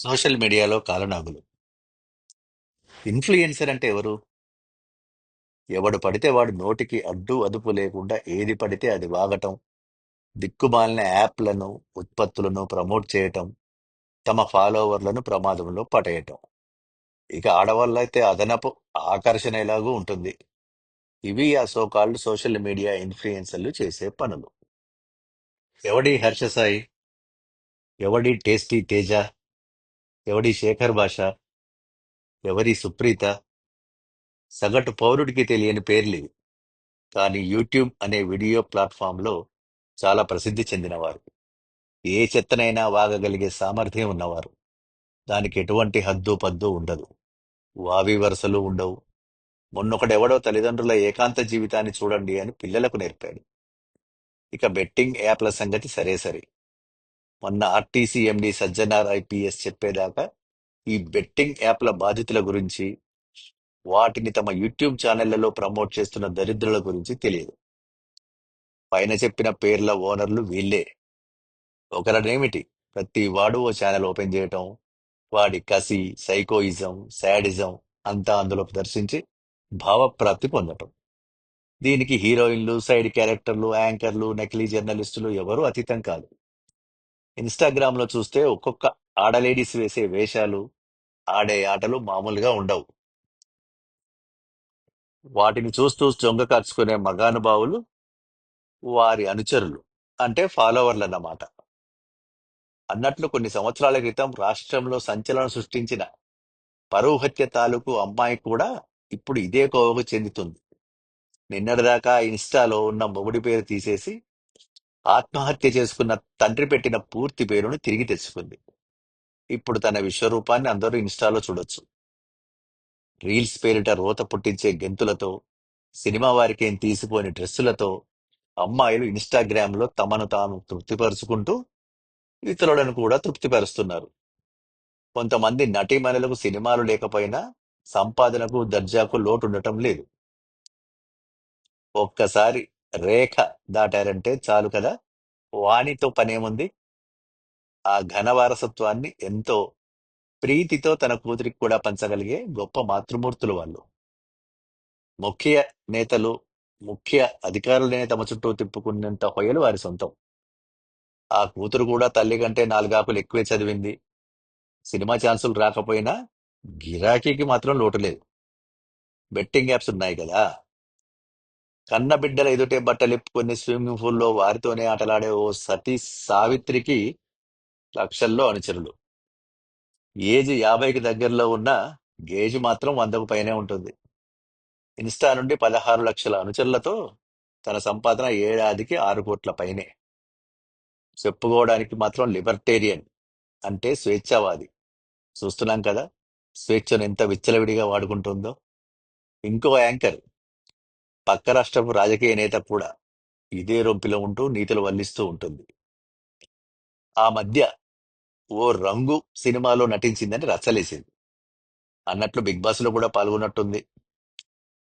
Social మీడియాలో కాలనాగులు. Influencer అంటే ఎవరు? ఎవడు పడితే వాడు నోటికి అడ్డు అదుపు లేకుండా ఏది పడితే అది వాగటం దిక్కుమాలిన యాప్లను ఉత్పత్తులను ప్రమోట్ చేయటం తమ ఫాలోవర్లను ప్రమాదంలో పడేయటం. ఇక ఆడవాళ్ళైతే అదనపు ఆకర్షణ ఎలాగూ ఉంటుంది. ఇవి ఆ సోకాల్డ్ సోషల్ మీడియా ఇన్ఫ్లుయెన్సర్లు చేసే పనులు. ఎవడి హర్ష సాయి? ఎవడి టేస్టీ తేజ? ఎవడి శేఖర్ భాష ఎవరి సుప్రీత సగటు పౌరుడికి తెలియని పేర్లు ఇవి. కానీ యూట్యూబ్ అనే వీడియో ప్లాట్ఫామ్లో చాలా ప్రసిద్ధి చెందినవారు. ఏ చెత్తనైనా వాగగలిగే సామర్థ్యం ఉన్నవారు. దానికి ఎటువంటి హద్దు పద్దు ఉండదు. వావి వరుసలు ఉండవు. మొన్నొకడెవడో తల్లిదండ్రుల ఏకాంత జీవితాన్ని చూడండి అని పిల్లలకు నేర్పాడు. ఇక బెట్టింగ్ యాప్ల సంగతి సరే సరే మొన్న ఆర్టీసీ ఎండి సజ్జనార్ ఐపీఎస్ చెప్పేదాకా ఈ బెట్టింగ్ యాప్ల బాధితుల గురించి వాటిని తమ యూట్యూబ్ ఛానళ్ళలో ప్రమోట్ చేస్తున్న దరిద్రుల గురించి తెలియదు. పైన చెప్పిన పేర్ల ఓనర్లు వీళ్ళే. ఒకరనేమిటి? ప్రతి వాడు ఓ ఛానల్ ఓపెన్ చేయటం వాడి కసి సైకోయిజం శాడిజం అంతా అందులో ప్రదర్శించి భావప్రాప్తి పొందటం. దీనికి హీరోయిన్లు సైడ్ క్యారెక్టర్లు యాంకర్లు నకిలీ జర్నలిస్టులు ఎవరూ అతీతం కాదు. ఇన్స్టాగ్రామ్లో చూస్తే ఒక్కొక్క ఆడలేడీస్ వేసే వేషాలు ఆడే ఆటలు మామూలుగా ఉండవు. వాటిని చూస్తూ చొంగ కార్చుకునే మగానుభావులు వారి అనుచరులు అంటే ఫాలోవర్లు అన్నమాట అన్నట్లు కొన్ని సంవత్సరాల క్రితం రాష్ట్రంలో సంచలనం సృష్టించిన పరువు హత్య తాలూకు అమ్మాయి కూడా ఇప్పుడు ఇదే కోవకు చెందుతుంది. నిన్నటిదాకా ఇన్స్టాలో ఉన్న మొగుడి పేరు తీసేసి ఆత్మహత్య చేసుకున్న తండ్రి పెట్టిన పూర్తి పేరును తిరిగి తెచ్చుకుంది. ఇప్పుడు తన విశ్వరూపాన్ని అందరూ ఇన్స్టాలో చూడొచ్చు. రీల్స్ పేరిట రోత పుట్టించే గెంతులతో సినిమా వారికేం తీసిపోని డ్రెస్సులతో అమ్మాయిలు ఇన్స్టాగ్రామ్లో తమను తాము తృప్తిపరుచుకుంటూ ఇతరులను కూడా తృప్తిపరుస్తున్నారు. కొంతమంది నటీమణులకు సినిమాలు లేకపోయినా సంపాదనకు దర్జాకు లోటు ఉండటం లేదు. ఒక్కసారి రేఖ దాటారంటే చాలు కదా. వాణితో పనేముంది? ఆ ఘన వారసత్వాన్ని ఎంతో ప్రీతితో తన కూతురికి కూడా పంచగలిగే గొప్ప మాతృమూర్తులు వాళ్ళు. ముఖ్య నేతలు ముఖ్య అధికారులనే తమ చుట్టూ తిప్పుకున్నంత హొయలు వారి సొంతం. ఆ కూతురు కూడా తల్లి కంటే నాలుగాకులు ఎక్కువే చదివింది. సినిమా ఛాన్సులు రాకపోయినా గిరాకీకి మాత్రం లోటు లేదు. బెట్టింగ్ యాప్స్ ఉన్నాయి కదా. కన్నబిడ్డల ఎదుటే బట్టలిప్పుకొని స్విమ్మింగ్ పూల్లో వారితోనే ఆటలాడే ఓ సతీ సావిత్రికి లక్షల్లో అనుచరులు. ఏజ్ యాభైకి దగ్గరలో ఉన్న గేజ్ మాత్రం వందకు పైనే ఉంటుంది. ఇన్స్టా నుండి పదహారు లక్షల అనుచరులతో తన సంపాదన ఏడాదికి ఆరు కోట్ల పైనే. చెప్పుకోవడానికి మాత్రం లిబర్టేరియన్ అంటే స్వేచ్ఛావాది. చూస్తున్నాం కదా స్వేచ్ఛను ఎంత విచ్చలవిడిగా వాడుకుంటుందో. ఇంకో యాంకర్ పక్క రాష్ట్రపు రాజకీయ నేత కూడా ఇదే రొంపిలో ఉంటూ నీతులు వల్లిస్తూ ఉంటుంది. ఆ మధ్య ఓ రంగు సినిమాలో నటించిందని రచ్చలేసింది. అన్నట్లు బిగ్ బాస్లో కూడా పాల్గొన్నట్టుంది.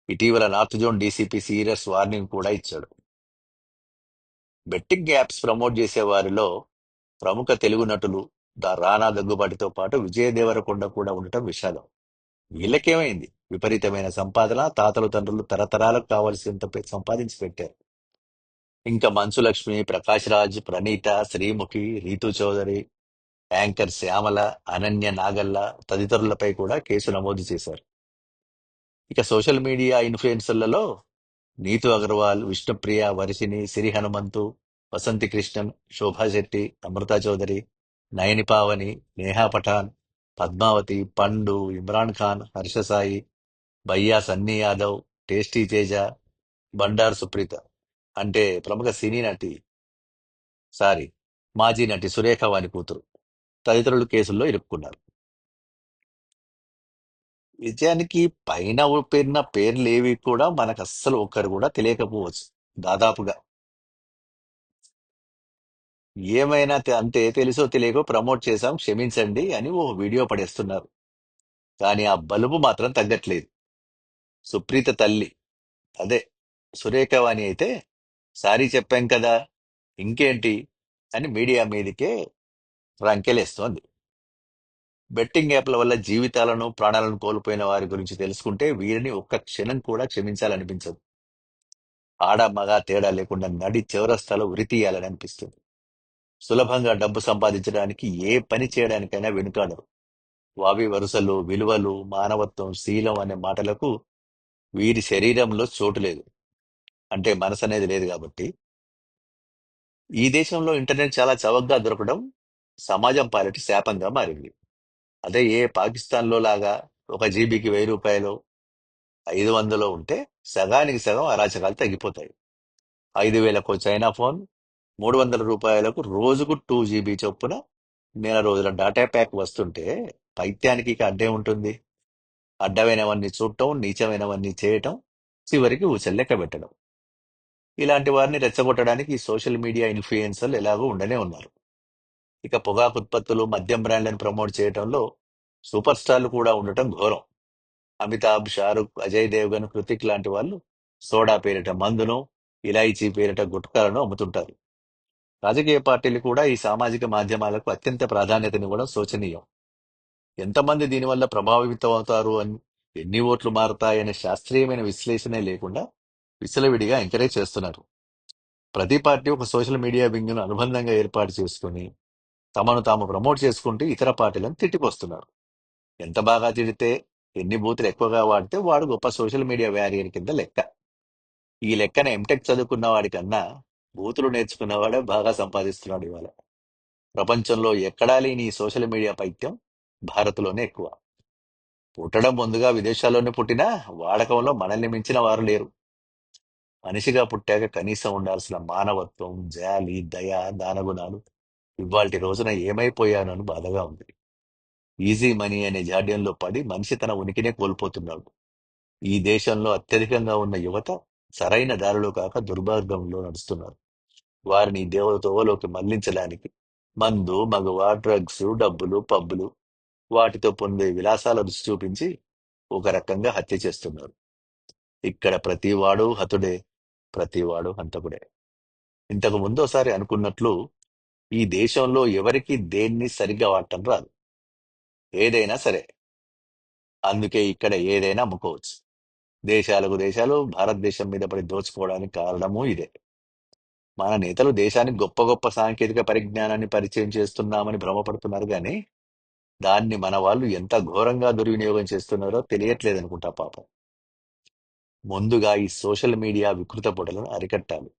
ఇటీవల north zone DCP serious warning కూడా ఇచ్చాడు. బెట్టింగ్ యాప్స్ ప్రమోట్ చేసే వారిలో ప్రముఖ తెలుగు నటులు దా రానా దగ్గుబాటితో పాటు విజయ దేవరకొండ కూడా ఉండటం విషాదం. వీళ్ళకేమైంది? విపరీతమైన సంపాదన తాతలు తండ్రులు తరతరాలకు కావలసినంత పె- సంపాదించి పెట్టారు. ఇంకా మంచులక్ష్మి ప్రకాష్ రాజ్ ప్రణీత శ్రీముఖి రీతు చౌదరి యాంకర్ శ్యామల అనన్య నాగల్ల తదితరులపై కూడా కేసు నమోదు చేశారు. ఇక సోషల్ మీడియా ఇన్ఫ్లుయెన్సర్లలో నీతు అగర్వాల్ విష్ణుప్రియ వరిసిని సిరి హనుమంతు వసంతి కృష్ణన్ శోభా శెట్టి అమృత చౌదరి నయని పావని నేహా పఠాన్ పద్మావతి పండు ఇమ్రాన్ ఖాన్ హర్ష సాయి భయ్యా సన్నీ యాదవ్ టేస్టీ తేజ బండారు సుప్రీత. అంటే ప్రముఖ సినీ నటి సారీ మాజీ నటి సురేఖ వాని కూతురు. తదితరులు కేసుల్లో ఇరుక్కున్నారు. విజయానికి పైన పేరిన పేర్లు ఏవి కూడా మనకు అస్సలు ఒక్కరు కూడా తెలియకపోవచ్చు. దాదాపుగా ఏమైనా తె- అంటే తెలుసో తెలియకో ప్రమోట్ చేశాం క్షమించండి అని ఓ వీడియో పడేస్తున్నారు. కానీ ఆ బలుబు మాత్రం తగ్గట్లేదు. సుప్రీత తల్లి. అదే సురేఖవాణి అయితే సారీ చెప్పాం కదా ఇంకేంటి? అని మీడియా మీదకే రంకెలేస్తోంది. బెట్టింగ్ యాప్ల వల్ల జీవితాలను ప్రాణాలను కోల్పోయిన వారి గురించి తెలుసుకుంటే వీరిని ఒక్క క్షణం కూడా క్షమించాలనిపించదు. ఆడ మగ తేడా లేకుండా నడి చివరస్థలో ఉరితీయాలని అనిపిస్తుంది. సులభంగా డబ్బు సంపాదించడానికి ఏ పని చేయడానికైనా వెనుకాడరు. వావి వరుసలు విలువలు మానవత్వం శీలం అనే మాటలకు వీరి శరీరంలో చోటు లేదు. అంటే మనసు అనేది లేదు కాబట్టి. ఈ దేశంలో ఇంటర్నెట్ చాలా చవకగా దొరకడం సమాజం పాలిటి శాపంగా మారింది. అదే ఏ పాకిస్తాన్లో లాగా ఒక జీబీకి వెయ్యి రూపాయలు ఐదు వందలో ఉంటే సగానికి సగం అరాచకాలు తగ్గిపోతాయి. ఐదు వేలకు చైనా ఫోన్ మూడు వందల రూపాయలకు రోజుకు టూ జీబీ చొప్పున నెల రోజుల డాటా ప్యాక్ వస్తుంటే పైత్యానికి ఇక అడ్డే ఉంటుంది. అడ్డమైనవన్నీ చూడటం నీచమైనవన్నీ చేయటం చివరికి ఊచల్లెక్క పెట్టడం. ఇలాంటి వారిని రెచ్చగొట్టడానికి ఈ సోషల్ మీడియా ఇన్ఫ్లుయెన్సర్లు ఎలాగో ఉండనే ఉన్నారు. ఇక పొగాకు ఉత్పత్తులు మద్యం బ్రాండ్లను ప్రమోట్ చేయడంలో సూపర్ స్టార్లు కూడా ఉండటం ఘోరం. అమితాబ్ షారుఖ్ అజయ్ దేవ్గన్ కృతిక్ లాంటి వాళ్ళు సోడా పేరిట మందును ఇలాయచీ పేరిట గుట్కాలను అమ్ముతుంటారు. రాజకీయ పార్టీలు కూడా ఈ సామాజిక మాధ్యమాలకు అత్యంత ప్రాధాన్యతనివ్వడం శోచనీయం. ఎంతమంది దీనివల్ల ప్రభావితం అవుతారు అని ఎన్ని ఓట్లు మారుతాయనే శాస్త్రీయమైన విశ్లేషణే లేకుండా విసలవిడిగా ఎంకరేజ్ చేస్తున్నారు. ప్రతి పార్టీ ఒక సోషల్ మీడియా వింగ్ను అనుబంధంగా ఏర్పాటు చేసుకుని తమను తాము ప్రమోట్ చేసుకుంటూ ఇతర పార్టీలను తిట్టిపోస్తున్నారు. ఎంత బాగా తిడితే ఎన్ని బూతులు ఎక్కువగా వాడితే వాడు గొప్ప సోషల్ మీడియా వ్యారియర్ కింద లెక్క. ఈ లెక్కన ఎంటెక్ చదువుకున్న వాడికన్నా బూతులు నేర్చుకున్నవాడే బాగా సంపాదిస్తున్నాడు ఇవాళ. ప్రపంచంలో ఎక్కడా లేని ఈ సోషల్ మీడియా పైత్యం భారత్లోనే ఎక్కువ. పుట్టడం ముందుగా విదేశాల్లోనే పుట్టినా వాడకంలో మనల్ని మించిన వారు లేరు. మనిషిగా పుట్టాక కనీసం ఉండాల్సిన మానవత్వం జాలి దయ దానగుణాలు ఇవాల్టి రోజున ఏమైపోయానని బాధగా ఉంది. ఈజీ మనీ అనే జాడ్యంలో పడి మనిషి తన ఉనికినే కోల్పోతున్నాడు. ఈ దేశంలో అత్యధికంగా ఉన్న యువత సరైన దారిలో కాక దుర్మార్గంలో నడుస్తున్నారు. వారిని ఈ తోవలోకి మళ్ళించడానికి మందు మగవ డ్రగ్స్ డబ్బులు పబ్బులు వాటితో పొందే విలాసాల రుచి చూపించి ఒక రకంగా హత్య చేస్తున్నారు. ఇక్కడ ప్రతివాడు హతుడే ప్రతివాడు హంతకుడే. ఇంతకు ముందోసారి అనుకున్నట్లు ఈ దేశంలో ఎవరికి దేన్ని సరిగ్గా వాడటం రాదు. ఏదైనా సరే. అందుకే ఇక్కడ ఏదైనా అమ్ముకోవచ్చు. దేశాలకు దేశాలు భారతదేశం మీద పడి దోచుకోవడానికి కారణము ఇదే. మన నేతలు దేశానికి గొప్ప గొప్ప సాంకేతిక పరిజ్ఞానాన్ని పరిచయం చేస్తున్నామని భ్రమపడుతున్నారు కానీ దాన్ని మన వాళ్ళు ఎంత ఘోరంగా దుర్వినియోగం చేస్తున్నారో తెలియట్లేదు అనుకుంటా పాపం. ముందుగా ఈ సోషల్ మీడియా వికృత పొడలను అరికట్టాలి.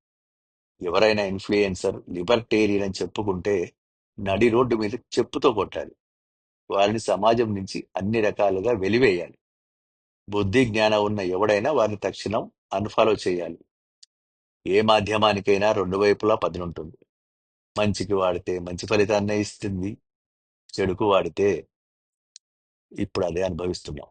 ఎవరైనా ఇన్ఫ్లుయెన్సర్ లిబర్టేరియన్ అని చెప్పుకుంటే నడి రోడ్డు మీద చెప్పుతో కొట్టాలి. వారిని సమాజం నుంచి అన్ని రకాలుగా వెలివేయాలి. బుద్ధి జ్ఞానం ఉన్న ఎవడైనా వారిని తక్షణం అన్ఫాలో చేయాలి. ఏ మాధ్యమానికైనా రెండు వైపులా పదునుంటుంది. మంచికి వాడితే మంచి ఫలితాన్నే ఇస్తుంది చెడుకు వాడితే ఇప్పుడు అదే అనుభవిస్తున్నాం.